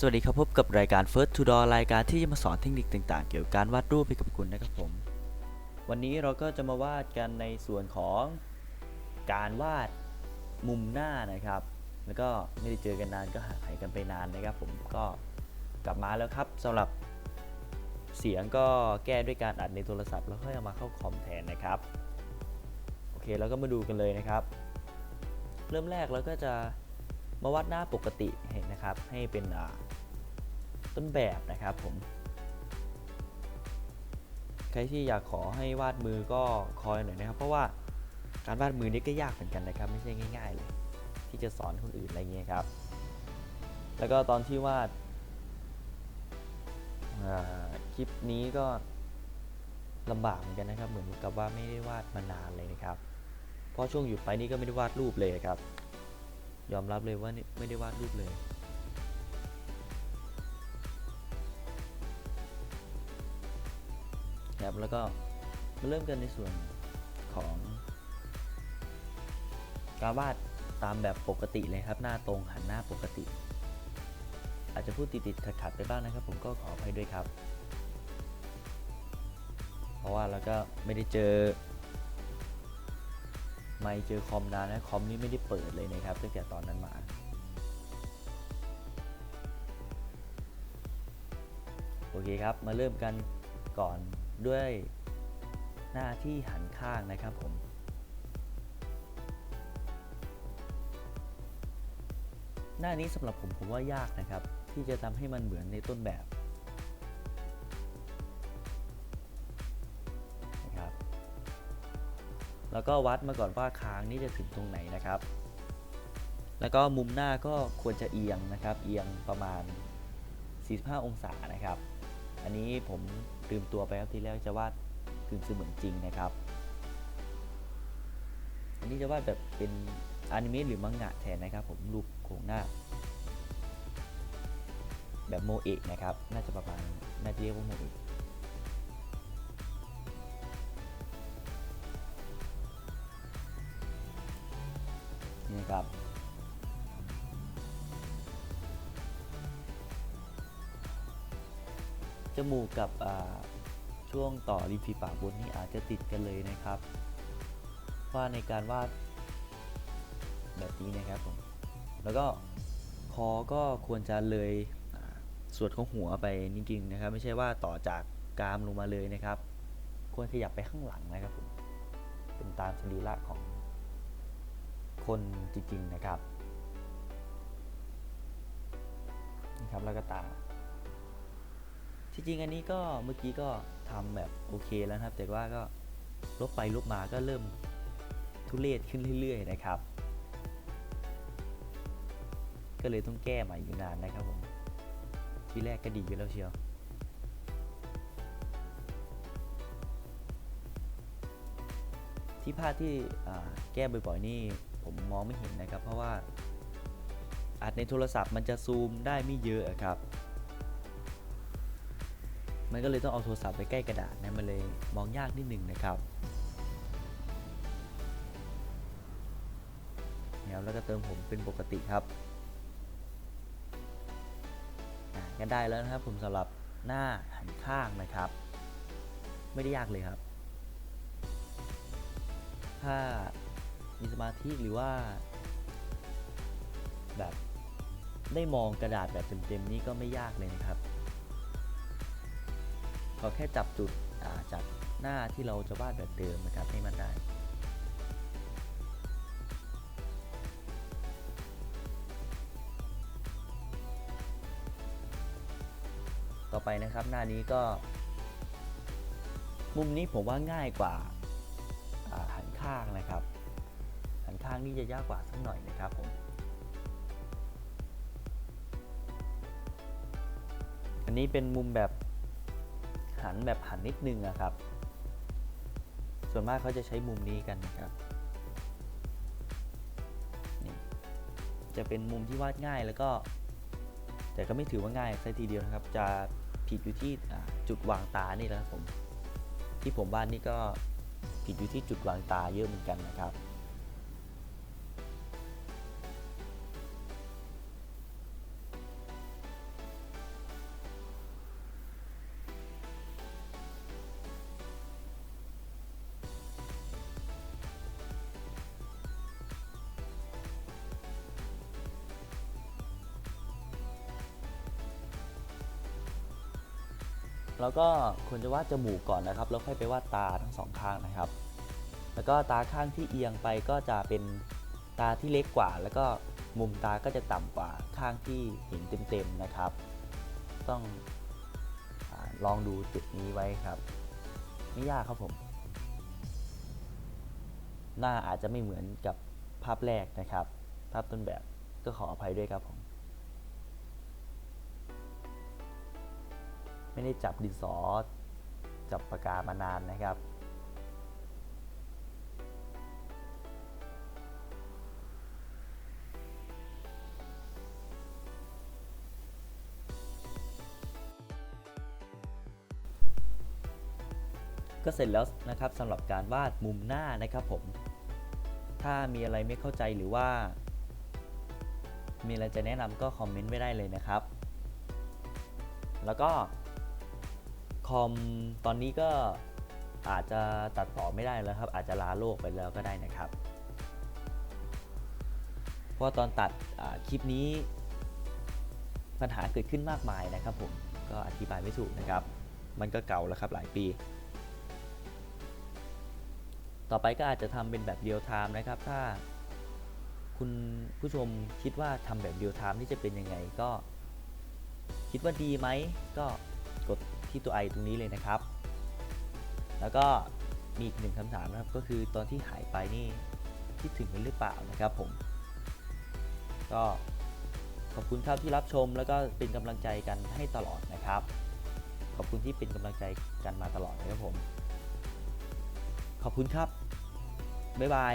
สวัสดีครับพบกับรายการ First to Door รายการที่จะมาสอนเทคนิคต่างๆ เกี่ยวกับการวาดรูปให้กับคุณนะครับผม วันนี้เราก็จะมาวาดกันในส่วนของการวาดมุมหน้านะครับ แล้วก็ไม่ได้เจอกันนานก็ห่างหายกันไปนานนะครับ ผมก็กลับมาแล้วครับสำหรับเสียงก็แก้ด้วยการอัดในโทรศัพท์ แล้วค่อยเอามาเข้าคอมแทนนะครับ โอเคแล้วก็มาดูกันเลยนะครับ เริ่มแรกเราก็จะมาวัดหน้าปกติเห็นนะครับให้เป็นอ่า ต้นแบบนะครับผม ใครที่อยากขอให้วาดมือก็คอยหน่อยนะครับ เพราะว่าการวาดมือนี่ก็ยากเหมือนกันนะครับ ไม่ใช่ง่าย ๆ เลย ที่จะสอนคนอื่นอะไรเงี้ยครับ แล้วก็ตอนที่วาดคลิปนี้ก็ลำบากเหมือนกันนะครับ เหมือนกับว่าไม่ได้วาดมานานเลยนะครับ เพราะช่วงหยุดไปนี่ก็ไม่ได้วาดรูปเลยครับ ยอมรับเลยว่านี่ไม่ได้วาดรูปเลย ครับ แล้วก็มาเริ่มกันในส่วนของ การวาดตามแบบปกติเลยครับ หน้าตรงหันหน้าปกติ อาจจะพูดติดๆขัดๆไปบ้างนะครับ ผมก็ขออภัยด้วยครับ เพราะว่าเราก็ไม่ได้เจอ ไม่เจอคอมนานนะคอมนี่ไม่ได้เปิดเลยนะครับตั้งแต่ตอนนั้นมาโอเคครับ มาเริ่มกันก่อน ด้วยหน้าที่หันข้างนะครับผม หน้านี้สำหรับผมผมว่ายากนะครับ ที่จะทำให้มันเหมือนในต้นแบบนะครับ แล้วก็วัดมาก่อนว่าคางนี่จะถึงตรงไหนนะครับ แล้วก็มุมหน้าก็ควรจะเอียงนะครับ เอียงประมาณ 45 องศานะครับ อันนี้ผม ลืมตัวไปครับทีแรกจะวาดกึ่งเสมือนจริงนะครับ อันนี้จะวาดแบบเป็นอนิเมะหรือมังงะแทนนะครับ ผมรูปโครงหน้า แบบโมเอะนะครับ น่าจะประมาณน่าจะเรียกว่าโมเอะนี่ครับ จมูกกับช่วงต่อริมฝีปากบนนี่อาจจะติดกันเลยนะครับว่าในการวาดแบบนี้นะครับผมแล้วก็คอก็ควรจะเลยส่วนของหัวไปจริงนะครับ ไม่ใช่ว่าต่อจากกรามลงมาเลยนะครับ ควรขยับไปข้างหลังนะครับผมเป็นตามสรีระของคนจริงๆนะครับนี่ครับแล้วก็ตา ที่จริงอันนี้ก็เมื่อกี้ก็ทำแบบโอเคแล้วครับ แต่ว่าก็ลบไปลบมาก็เริ่มทุเรศขึ้นเรื่อย ๆ นะครับ ก็เลยต้องแก้ใหม่อยู่นานนะครับผมที่แรกก็ดีอยู่แล้วเชียวที่พลาดที่แก้บ่อยๆนี่ผมมองไม่เห็นนะครับ เพราะว่าอัดในโทรศัพท์มันจะซูมได้ไม่เยอะครับ มันก็เลยต้องเอาโทรศัพท์ไปใกล้กระดาษนะมันเลยมองยากนิดหนึ่งนะครับเนี่ยแล้วก็เติมผมเป็นปกติครับก็ได้แล้วนะครับผมสำหรับหน้าหันข้างนะครับ ไม่ได้ยากเลยครับ ถ้ามีสมาธิหรือว่า แบบได้มองกระดาษแบบเต็มๆนี่ก็ไม่ยากเลยนะครับ เราแค่จับจุดจากหน้าที่เราจะวาดแบบเดิมนะครับให้มันได้ ต่อไปนะครับหน้านี้ก็ มุมนี้ผมว่าง่ายกว่าหันข้างนะครับ หันข้างนี่จะยากกว่าสักหน่อยนะครับผมอันนี้เป็นมุมแบบ หันแบบหันนิดนึงอะครับ ส่วนมากเขาจะใช้มุมนี้กันนะครับนี่จะเป็นมุมที่วาดง่ายแล้วก็ แต่ก็ไม่ถือว่าง่ายซะทีเดียวนะครับ จะผิดอยู่ที่จุดวางตานี่แหละครับผมที่ผมวาดนี่ก็ผิดอยู่ที่จุดวางตาเยอะเหมือนกันนะครับ แล้วก็ควรจะวาดจมูกก่อนนะครับแล้วค่อยไปวาดตาทั้งสองข้างนะครับ แล้วก็ตาข้างที่เอียงไปก็จะเป็นตาที่เล็กกว่า แล้วก็มุมตาก็จะต่ำกว่าข้างที่เห็นเต็มๆนะครับ ต้องอลองดูจุดนี้ไว้ครับไม่ยากครับผม หน้าอาจจะไม่เหมือนกับภาพแรกนะครับ ภาพต้นแบบก็ขออภัยด้วยครับผม ไม่ได้จับดินสอจับปากกามานานนะครับ ก็เสร็จแล้วนะครับสำหรับการวาดมุมหน้านะครับผม ถ้ามีอะไรไม่เข้าใจหรือว่า มีอะไรจะแนะนำก็คอมเมนต์ไว้ได้เลยนะครับ แล้วก็ คอมตอนนี้ก็อาจจะตัดต่อไม่ได้แล้วครับ อาจจะลาโลกไปแล้วก็ได้นะครับ เพราะตอนตัดคลิปนี้ ปัญหาเกิดขึ้นมากมายนะครับผมก็อธิบายไม่ถูกนะครับ มันก็เก่าแล้วครับหลายปี ต่อไปก็อาจจะทำเป็นแบบเรียลไทม์นะครับ ถ้าคุณผู้ชมคิดว่าทำแบบเรียลไทม์นี่จะเป็นยังไงก็ คิดว่าดีไหมก็ ที่ตัวไอตรงนี้เลยนะครับ แล้วก็มีอีกหนึ่งคำถามนะครับก็คือตอนที่หายไปนี่คิดถึงกันหรือเปล่านะครับผม ก็ขอบคุณครับที่รับชมแล้วก็เป็นกำลังใจกันให้ตลอดนะครับ ขอบคุณที่เป็นกำลังใจกันมาตลอดนะครับผม ขอบคุณครับ บ๊ายบาย